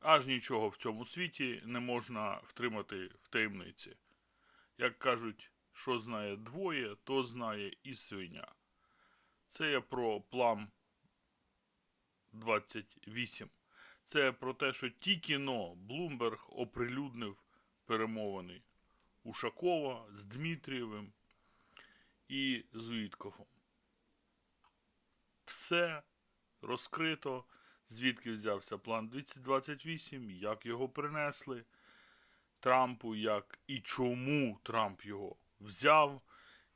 Аж нічого в цьому світі не можна втримати в таємниці. Як кажуть, що знає двоє, то знає і свиня. Це я про план 28. Це про те, що тільки но Блумберг оприлюднив перемовини Ушакова з Дмитрієвим і з Віткофом. Все розкрито, звідки взявся план 228, як його принесли Трампу, як і чому Трамп його взяв,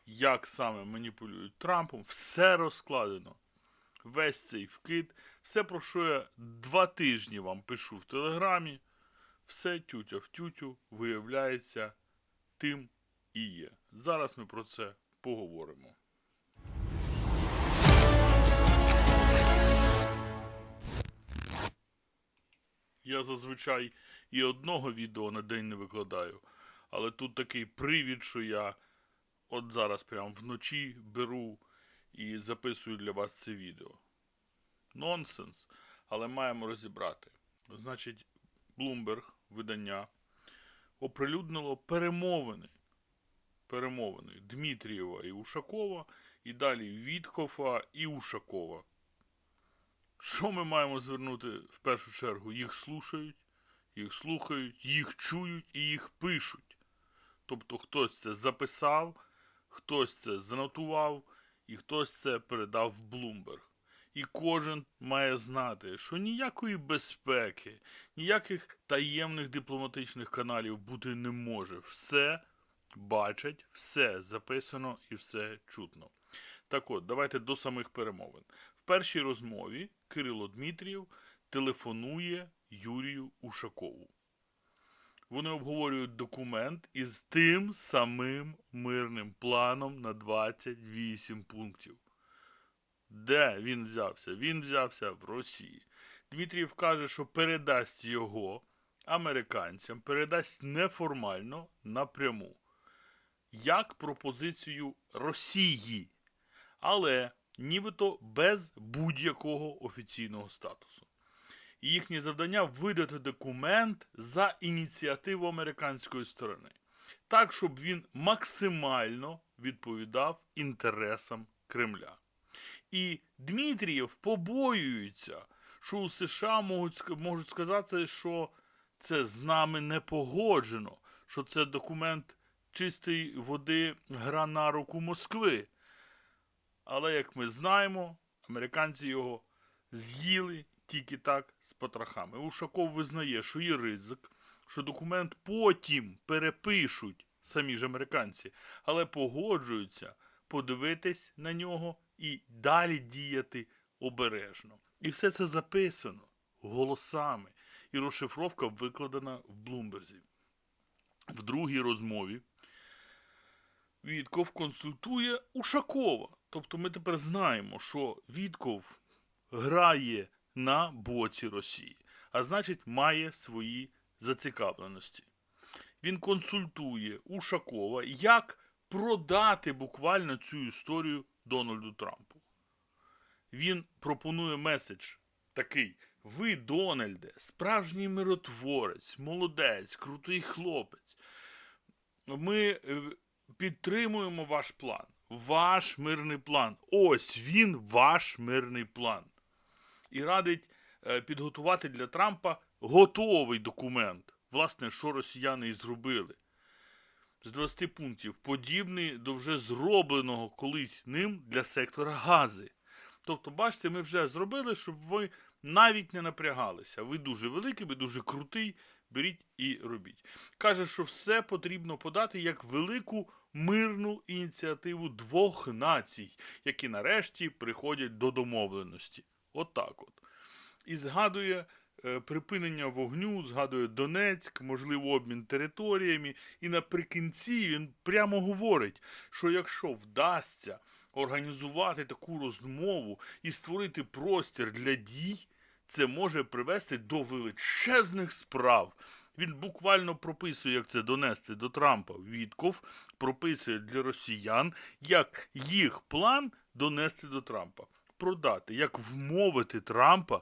як саме маніпулюють Трампом, все розкладено. Весь цей вкид, все, про що я два тижні вам пишу в Телеграмі, все тютя в тютю виявляється тим і є. Зараз ми про це поговоримо. Я зазвичай і одного відео на день не викладаю, але тут такий привід, що я от зараз прямо вночі беру і записую для вас це відео. Нонсенс, але маємо розібрати. Значить, Bloomberg, видання, оприлюднило перемовини. Перемовини Дмитрієва і Ушакова, і далі Вітхофа і Ушакова. Що ми маємо звернути в першу чергу? Їх слушають, їх слухають, їх чують і їх пишуть. Тобто хтось це записав, хтось це занотував, і хтось це передав в Bloomberg. І кожен має знати, що ніякої безпеки, ніяких таємних дипломатичних каналів бути не може. Все бачать, все записано і все чутно. Так от, давайте до самих перемовин. Першій розмові Кирило Дмитрієв телефонує Юрію Ушакову. Вони обговорюють документ із тим самим мирним планом на 28 пунктів. Де він взявся? Він взявся в Росії. Дмитрієв каже, що передасть його американцям, передасть неформально напряму, як пропозицію Росії, але нібито без будь-якого офіційного статусу. І їхнє завдання видати документ за ініціативу американської сторони, так, щоб він максимально відповідав інтересам Кремля. І Дмитрієв побоюється, що у США можуть, можуть сказати, що це з нами не погоджено, що це документ чистої води гра на руку Москви. Але, як ми знаємо, американці його з'їли тільки так з потрохами. Ушаков визнає, що є ризик, що документ потім перепишуть самі ж американці, але погоджуються подивитись на нього і далі діяти обережно. І все це записано голосами, і розшифровка викладена в Блумберзі. В другій розмові Вітков консультує Ушакова. Тобто ми тепер знаємо, що Вітков грає на боці Росії, а значить, має свої зацікавленості. Він консультує Ушакова, як продати буквально цю історію Дональду Трампу. Він пропонує меседж такий: ви, Дональде, справжній миротворець, молодець, крутий хлопець. Ми е, підтримуємо ваш план. Ваш мирний план. Ось він, ваш мирний план. І радить е, підготувати для Трампа готовий документ. Власне, що росіяни і зробили. З 20 пунктів, подібний до вже зробленого колись ним для сектора Гази. Тобто, бачите, ми вже зробили, щоб ви навіть не напрягалися. Ви дуже великий, ви дуже крутий. Беріть і робіть. Каже, що все потрібно подати як велику мирну ініціативу двох націй, які нарешті приходять до домовленості. Отак от. І згадує е, припинення вогню, згадує Донецьк, можливо, обмін територіями. І наприкінці він прямо говорить, що якщо вдасться організувати таку розмову і створити простір для дій, це може привести до величезних справ. Він буквально прописує, як це донести до Трампа. Вітков прописує для росіян, як їх план донести до Трампа, продати, як вмовити Трампа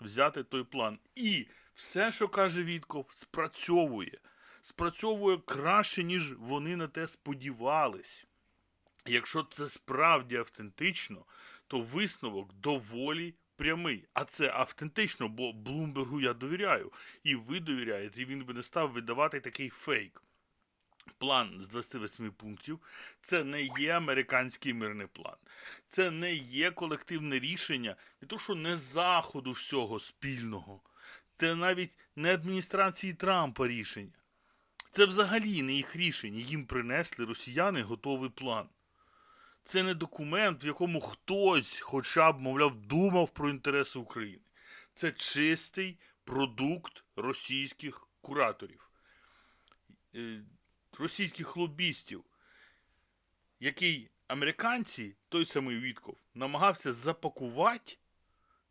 взяти той план. І Все, що каже Вітков, спрацьовує. Спрацьовує краще, ніж вони на те сподівались. Якщо це справді автентично, то висновок доволі прямий. А це автентично, бо Блумбергу я довіряю. І ви довіряєте, і він би не став видавати такий фейк. План з 28 пунктів це не є американський мирний план. Це не є колективне рішення, не то що не заходу всього спільного, це навіть не адміністрації Трампа рішення. Це взагалі не їх рішення. Їм принесли росіяни готовий план. Це не документ, в якому хтось, хоча б, мовляв, думав про інтереси України. Це чистий продукт російських кураторів, е, російських лобістів, який американці, той самий Вітков, намагався запакувати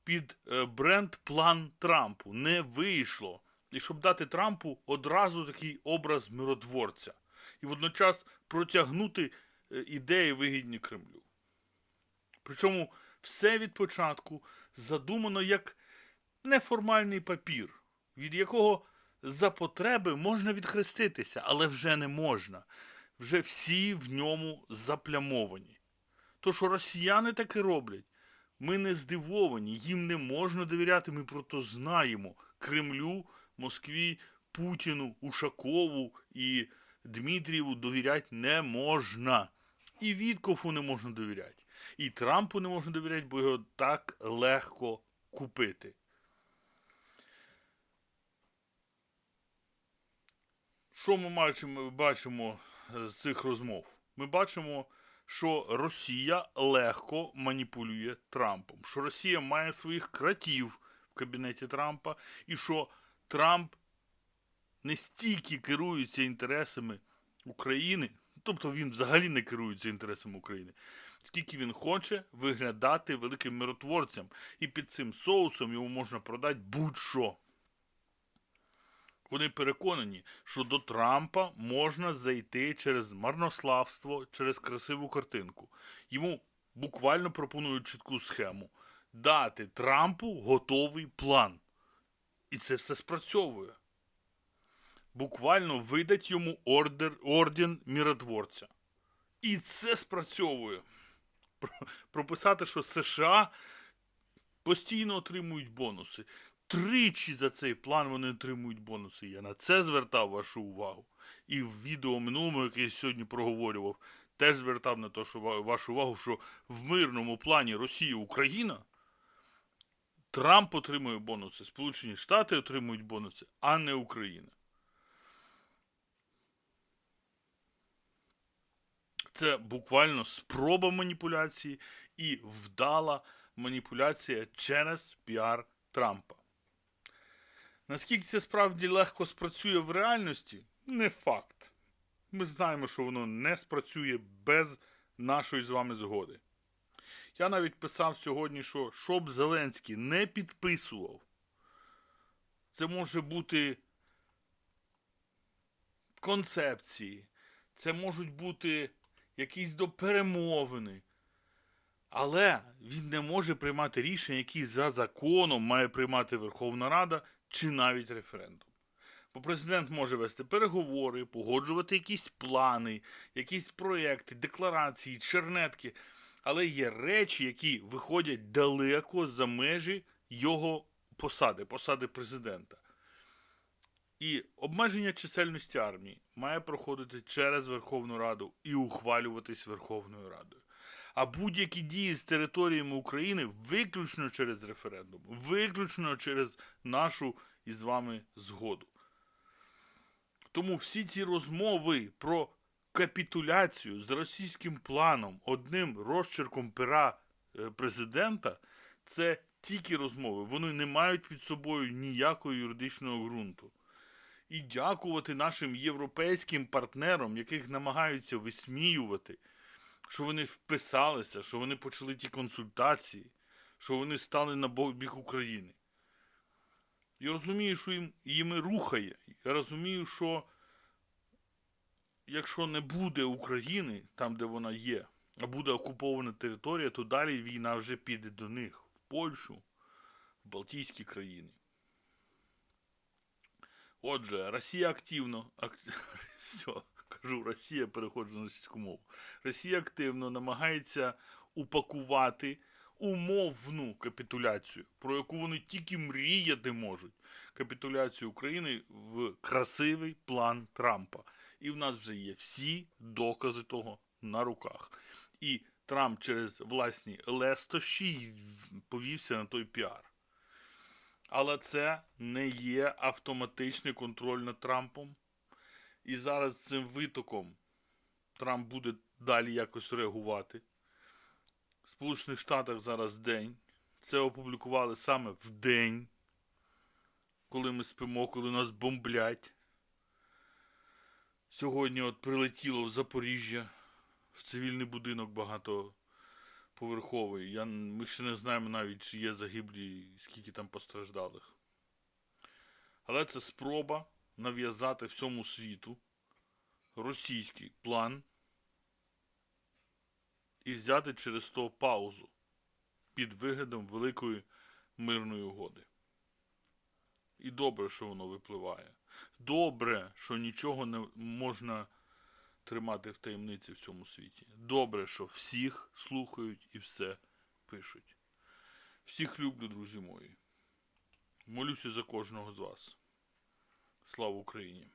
під е, бренд план Трампу. Не вийшло. І щоб дати Трампу одразу такий образ миротворця. І водночас протягнути ідеї вигідні Кремлю. Причому все від початку задумано як неформальний папір, від якого за потреби можна відхреститися, але вже не можна. Вже всі в ньому заплямовані. То, що росіяни таке роблять, ми не здивовані, їм не можна довіряти, ми про то знаємо. Кремлю, Москві, Путіну, Ушакову і Дмитрієву довіряти не можна. І Віткофу не можна довіряти. І Трампу не можна довіряти, бо його так легко купити. Що ми бачимо, з цих розмов? Ми бачимо, що Росія легко маніпулює Трампом, що Росія має своїх кратів в кабінеті Трампа, і що Трамп не стільки керується інтересами України, тобто він взагалі не керується інтересами України, скільки він хоче виглядати великим миротворцем, і під цим соусом йому можна продати будь-що. Вони переконані, що до Трампа можна зайти через марнославство, через красиву картинку. Йому буквально пропонують чітку схему дати Трампу готовий план. І це все спрацьовує. Буквально видать йому ордер, орден міротворця. І це спрацьовує. Прописати, що США постійно отримують бонуси. Тричі за цей план вони отримують бонуси. Я на це звертав вашу увагу. І в відео минулому, яке я сьогодні проговорював, теж звертав на те, що вашу увагу, що в мирному плані Росія-Україна Трамп отримує бонуси, Сполучені Штати отримують бонуси, а не Україна. Це буквально спроба маніпуляції і вдала маніпуляція через піар Трампа. Наскільки це справді легко спрацює в реальності, не факт. Ми знаємо, що воно не спрацює без нашої з вами згоди. Я навіть писав сьогодні, що щоб Зеленський не підписував, це може бути концепції, це можуть бути якісь доперемовини. Але він не може приймати рішення, які за законом має приймати Верховна Рада чи навіть референдум. Бо президент може вести переговори, погоджувати якісь плани, якісь проекти, декларації, чернетки. Але є речі, які виходять далеко за межі його посади, посади президента. І обмеження чисельності армії має проходити через Верховну Раду і ухвалюватись Верховною Радою. А будь-які дії з територіями України виключно через референдум, виключно через нашу із вами згоду. Тому всі ці розмови про капітуляцію з російським планом, одним розчерком пера е, президента, це тільки розмови. Вони не мають під собою ніякого юридичного ґрунту. І дякувати нашим європейським партнерам, яких намагаються висміювати, що вони вписалися, що вони почали ті консультації, що вони стали на бік України. Я розумію, що їм, їми рухає. Я розумію, що якщо не буде України там, де вона є, а буде окупована територія, то далі війна вже піде до них в Польщу, в Балтійські країни. Отже, Росія активно. Ак... Все, кажу, Росія переходжу на російську мову. Росія активно намагається упакувати умовну капітуляцію, про яку вони тільки мріяти можуть. Капітуляцію України в красивий план Трампа. І в нас вже є всі докази того на руках. І Трамп через власні лестощі повівся на той піар. Але це не є автоматичний контроль над Трампом. І зараз цим витоком Трамп буде далі якось реагувати. В Сполучених Штатах зараз день. Це опублікували саме в день, коли ми спимо, коли нас бомблять. Сьогодні от прилетіло в Запоріжжя в цивільний будинок багатоповерховий. Я, ми ще не знаємо навіть, чи є загиблі, скільки там постраждалих. Але це спроба нав'язати всьому світу російський план і взяти через то паузу під виглядом великої мирної угоди. І добре, що воно випливає. Добре, що нічого не можна тримати в таємниці в цьому світі. Добре, що всіх слухають і все пишуть. Всіх люблю, друзі мої. Молюся за кожного з вас. Слава Україні!